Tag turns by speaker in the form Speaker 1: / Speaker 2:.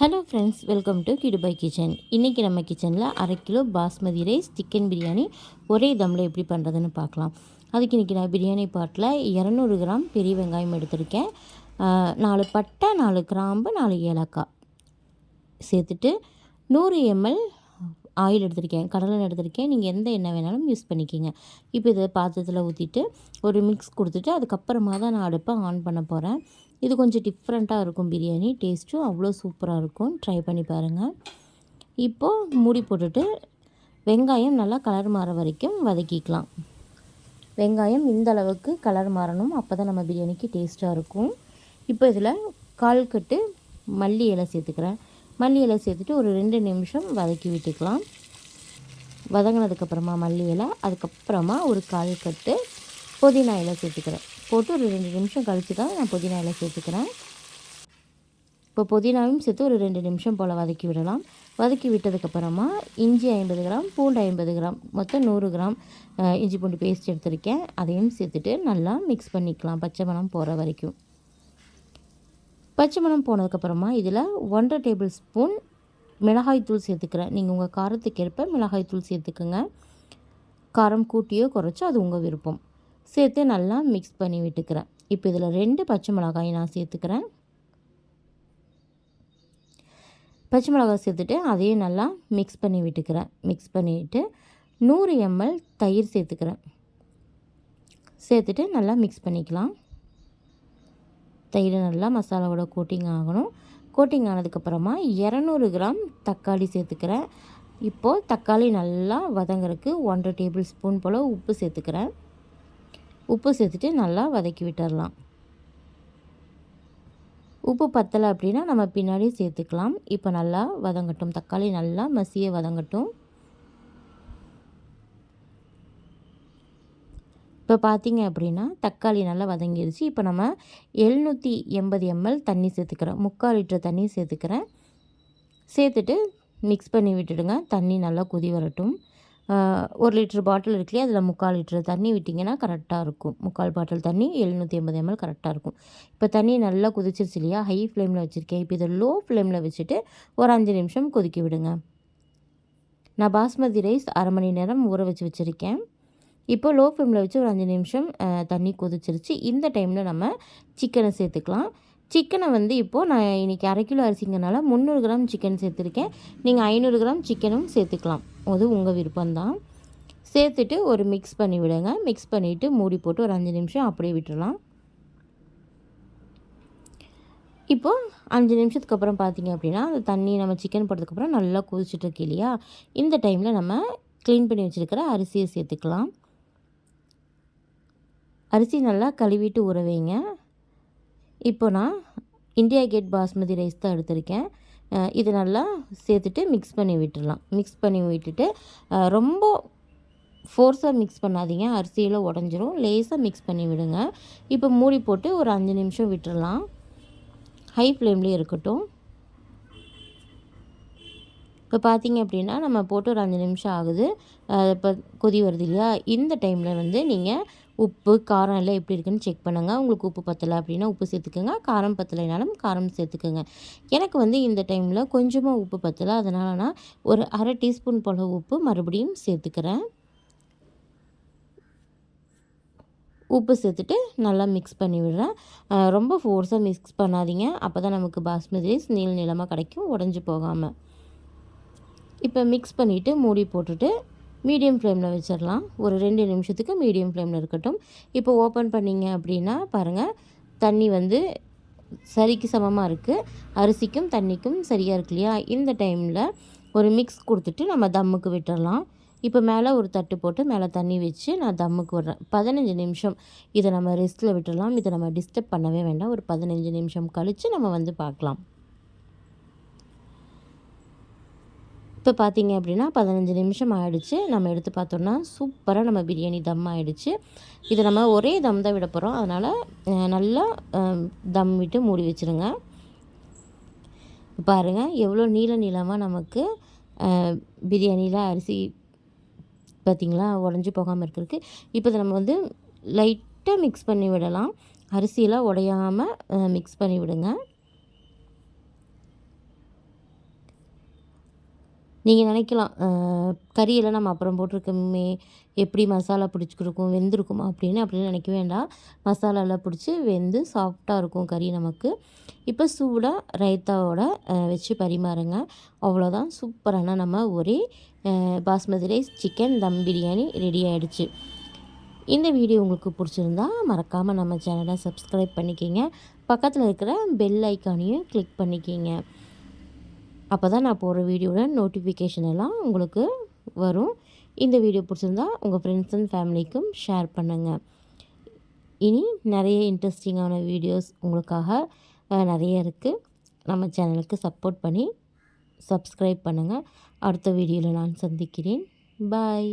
Speaker 1: Hello friends welcome to கிடுபாய் kitchen இன்றைக்கி நம்ம கிச்சனில் அரை kilo basmati rice chicken biryani ஒரே தம்மில் எப்படி பண்ணுறதுன்னு பார்க்கலாம். அதுக்கு இன்றைக்கி நான் பிரியாணி பாட்டில் இரநூறு கிராம் பெரிய வெங்காயம் எடுத்திருக்கேன். நாலு பட்டை நாலு கிராம்பு நாலு ஏலக்காய். சேர்த்துட்டு நூறு எம்எல் ஆயில் எடுத்திருக்கேன் கடலை எடுத்திருக்கேன். நீங்கள் எந்த எண்ணெய் வேணாலும் யூஸ் பண்ணிக்கிங்க. இப்போ இதை பாத்திரத்தில் ஊற்றிட்டு ஒரு மிக்ஸ் கொடுத்துட்டு அதுக்கப்புறமா தான் நான் அடுப்பை ஆன் பண்ண போகிறேன் இது கொஞ்சம் டிஃப்ரெண்ட்டாக இருக்கும் பிரியாணி. டேஸ்ட்டும் அவ்வளோ சூப்பராக இருக்கும். ட்ரை பண்ணி பாருங்கள் இப்போது மூடி போட்டுட்டு வெங்காயம் நல்லா கலர் மாற வரைக்கும் வதக்கிக்கலாம். வெங்காயம் இந்த அளவுக்கு கலர் மாறணும். அப்போ தான் நம்ம பிரியாணிக்கு டேஸ்ட்டாக இருக்கும். இப்போ இதில் கால் கட்டு மல்லி இலை சேர்த்துக்கிறேன். மல்லி இலை சேர்த்துட்டு ஒரு ரெண்டு நிமிஷம் வதக்கி விட்டுக்கலாம். வதங்கினதுக்கப்புறமா மல்லி இலை அதுக்கப்புறமா ஒரு கால் கட்டு புதினா இலை சேர்த்துக்கிறேன். போட்டு ஒரு ரெண்டு நிமிஷம் கழித்து தான் நான் புதினா இலை சேர்த்துக்கிறேன். இப்போ புதினாவும் சேர்த்து ஒரு ரெண்டு நிமிஷம் போல் வதக்கி விடலாம். வதக்கி விட்டதுக்கப்புறமா இஞ்சி ஐம்பது கிராம் பூண்டு ஐம்பது கிராம் மொத்தம் நூறு கிராம் இஞ்சி பூண்டு பேஸ்ட் எடுத்திருக்கேன். அதையும் சேர்த்துட்டு நல்லா மிக்ஸ் பண்ணிக்கலாம். பச்சை மணம் போகிற வரைக்கும். பச்சை மணம் போனதுக்கப்புறமா இதில் ஒன்றரை டேபிள் ஸ்பூன் மிளகாய்த்தூள் சேர்த்துக்கிறேன். நீங்கள் உங்கள் காரத்துக்கேற்ப மிளகாய்த்தூள் சேர்த்துக்குங்க. காரம் கூட்டியோ குறைச்சோ அது உங்கள் விருப்பம். சேர்த்து நல்லா மிக்ஸ் பண்ணி விட்டுக்கிறேன். இப்போ இதில் ரெண்டு பச்சை மிளகாய் நான் சேர்த்துக்கிறேன். பச்சை மிளகாய் சேர்த்துட்டு அதையும் நல்லா மிக்ஸ் பண்ணி விட்டுக்கிறேன். மிக்ஸ் பண்ணிவிட்டு நூறு எம்எல் தயிர் சேர்த்துக்கிறேன். சேர்த்துட்டு நல்லா மிக்ஸ் பண்ணிக்கலாம். தயிர் நல்லா மசாலாவோட கோட்டிங் ஆகணும். கோட்டிங் ஆனதுக்கப்புறமா இரநூறு கிராம் தக்காளி சேர்த்துக்கிறேன். இப்போது தக்காளி நல்லா வதங்குறதுக்கு ஒன்றரை டேபிள் ஸ்பூன் போல் உப்பு சேர்த்துக்கிறேன். உப்பு சேர்த்துட்டு நல்லா வதக்கி விட்டுடலாம் உப்பு பத்தலை அப்படின்னா நம்ம பின்னாடி சேர்த்துக்கலாம். இப்போ நல்லா வதங்கட்டும். தக்காளி நல்லா மசிய வதங்கட்டும். இப்போ பார்த்தீங்க அப்படின்னா தக்காளி நல்லா வதங்கிடுச்சு இப்போ நம்ம எழுநூற்றி எண்பது எம்எல் தண்ணி சேர்த்துக்கிறோம். முக்கால் லிட்டர் தண்ணி சேர்த்துக்கிறேன். சேர்த்துட்டு மிக்ஸ் பண்ணி விட்டுடுங்க. தண்ணி நல்லா கொதி வரட்டும். ஒரு லிட்ரு பாட்டில் இருக்குல்லையே அதில் முக்கால் லிட்டர் தண்ணி விட்டிங்கன்னா கரெக்டாக இருக்கும். முக்கால் பாட்டில் தண்ணி எழுநூற்றி எண்பது எம்எல் கரெக்டாக இருக்கும். இப்போ தண்ணி நல்லா கொதிச்சிருச்சு இல்லையா? ஹை ஃப்ளேமில் வச்சுருக்கேன். இப்போ இதை லோ ஃப்ளேமில் வச்சுட்டு ஒரு அஞ்சு நிமிஷம் கொதிக்க விடுங்க. நான் பாஸ்மதி ரைஸ் அரை மணி நேரம் ஊற வச்சு வச்சுருக்கேன். இப்போ லோ ஃப்ளேமில் வச்சு ஒரு அஞ்சு நிமிஷம் தண்ணி கொதிச்சிருச்சு. இந்த டைமில் நம்ம சிக்கனை சேர்த்துக்கலாம். சிக்கனை வந்து இப்போது நான் இன்றைக்கி அரை கிலோ அரிசிங்கனால முந்நூறு கிராம் சிக்கன் சேர்த்துருக்கேன். நீங்கள் ஐநூறு கிராம் சிக்கனும் சேர்த்துக்கலாம். அது உங்கள் விருப்பம்தான். சேர்த்துட்டு ஒரு மிக்ஸ் பண்ணி விடுங்க. மிக்ஸ் பண்ணிவிட்டு மூடி போட்டு ஒரு அஞ்சு நிமிஷம் அப்படியே விட்டுடலாம் இப்போது அஞ்சு நிமிஷத்துக்கு அப்புறம் பார்த்தீங்க அப்படின்னா அந்த தண்ணி நம்ம சிக்கன் போட்டதுக்கப்புறம் நல்லா கொதிச்சுட்டு இல்லையா? இந்த டைமில் நம்ம க்ளீன் பண்ணி வச்சுருக்கிற அரிசியை சேர்த்துக்கலாம். அரிசி நல்லா கழுவிட்டு ஊற வைங்க. இப்போ நான் இந்தியா கேட் பாஸ்மதி ரைஸ் தான் எடுத்திருக்கேன். இது நல்லா சேர்த்துட்டு மிக்ஸ் பண்ணி விட்டுடலாம் மிக்ஸ் பண்ணி விட்டுட்டு ரொம்ப ஃபோர்ஸாக மிக்ஸ் பண்ணாதீங்க. அரிசியில் உடஞ்சிரும். லேஸாக மிக்ஸ் பண்ணி விடுங்க. இப்போ மூடி போட்டு ஒரு அஞ்சு நிமிஷம் விட்டுடலாம் ஹை ஃப்ளேம்லேயே இருக்கட்டும். இப்போ பார்த்தீங்க அப்படின்னா நம்ம போட்டு ஒரு அஞ்சு நிமிஷம் ஆகுது. இப்போ கொதி வருது இல்லையா? இந்த டைமில் வந்து நீங்கள் உப்பு காரம் எல்லாம் எப்படி இருக்குன்னு செக் பண்ணுங்கள் உங்களுக்கு உப்பு பத்தலை அப்படின்னா உப்பு சேர்த்துக்கோங்க. காரம் பத்தலைனாலும் காரம் சேர்த்துக்கோங்க. எனக்கு வந்து இந்த டைமில் கொஞ்சமாக உப்பு பத்தலை. அதனால் நான் ஒரு அரை டீஸ்பூன் போல் உப்பு மறுபடியும் சேர்த்துக்கிறேன். உப்பு சேர்த்துட்டு நல்லா மிக்ஸ் பண்ணி விடுறேன். ரொம்ப ஃபோர்ஸாக மிக்ஸ் பண்ணாதீங்க. அப்போ தான் நமக்கு பாஸ்மதி ரைஸ் நீள் நிலமாக கிடைக்கும். உடஞ்சி போகாமல் இப்போ மிக்ஸ் பண்ணிவிட்டு மூடி போட்டுட்டு மீடியம் ஃப்ளேமில் வச்சிடலாம். ஒரு ரெண்டு நிமிஷத்துக்கு மீடியம் ஃப்ளேமில் இருக்கட்டும். இப்போ ஓப்பன் பண்ணிங்க அப்படின்னா பாருங்கள் தண்ணி வந்து சரிக்கு சமமாக இருக்குது அரிசிக்கும் தண்ணிக்கும் சரியாக இருக்கு இல்லையா? இந்த டைமில் ஒரு மிக்ஸ் கொடுத்துட்டு நம்ம தம்முக்கு விட்டுடலாம் இப்போ மேலே ஒரு தட்டு போட்டு மேலே தண்ணி வச்சு நான் தம்முக்கு விடுறேன். பதினஞ்சு நிமிஷம் இதை நம்ம ரெஸ்ட்டில் விட்டுடலாம் இதை நம்ம டிஸ்டர்ப் பண்ணவே வேண்டாம். ஒரு பதினஞ்சு நிமிஷம் கழித்து நம்ம வந்து பார்க்கலாம். இப்போ பார்த்தீங்க அப்படின்னா பதினஞ்சு நிமிஷம் ஆகிடுச்சு நம்ம எடுத்து பார்த்தோன்னா சூப்பராக நம்ம பிரியாணி தம் ஆகிடுச்சு இதை நம்ம ஒரே தம் தான் விட போகிறோம் அதனால் நல்லா தம் விட்டு மூடி வச்சுருங்க. பாருங்கள் எவ்வளோ நீள நீளமாக நமக்கு பிரியாணியில் அரிசி பார்த்திங்களா உடஞ்சி போகாமல் இருக்கிறதுக்கு. இப்போ இதை நம்ம வந்து லைட்டாக மிக்ஸ் பண்ணி விடலாம். அரிசியெல்லாம் உடையாமல் மிக்ஸ் பண்ணி விடுங்க. நீங்கள் நினைக்கலாம் கறியெல்லாம் நம்ம அப்புறம் போட்டிருக்கோமே எப்படி மசாலா பிடிச்சிருக்கும் வெந்திருக்குமா அப்படின்னு அப்படின்னு நினைக்க வேண்டாம். மசாலாலாம் பிடிச்சி வெந்து சாஃப்டாக இருக்கும் கறி நமக்கு. இப்போ சூடாக ரைத்தாவோட வச்சு பரிமாறுங்க. அவ்வளோதான் சூப்பரான நம்ம ஒரே basmati rice chicken dum biryani ready ஆகிடுச்சு இந்த வீடியோ உங்களுக்கு பிடிச்சிருந்தா மறக்காமல் நம்ம சேனலை சப்ஸ்கிரைப் பண்ணிக்கிங்க. பக்கத்தில் இருக்கிற பெல் ஐக்கானையும் கிளிக் பண்ணிக்கிங்க. அப்போ தான் நான் போடுற வீடியோட நோட்டிஃபிகேஷன் எல்லாம் உங்களுக்கு வரும். இந்த வீடியோ பிடிச்சிருந்தா உங்கள் ஃப்ரெண்ட்ஸ் அண்ட் ஃபேமிலிக்கும் ஷேர் பண்ணுங்கள் இனி நிறைய இன்ட்ரெஸ்டிங்கான வீடியோஸ் உங்களுக்காக நிறைய இருக்குது நம்ம சேனலுக்கு சப்போர்ட் பண்ணி சப்ஸ்கிரைப் பண்ணுங்கள் அடுத்த வீடியோவில் நான் சந்திக்கிறேன். பாய்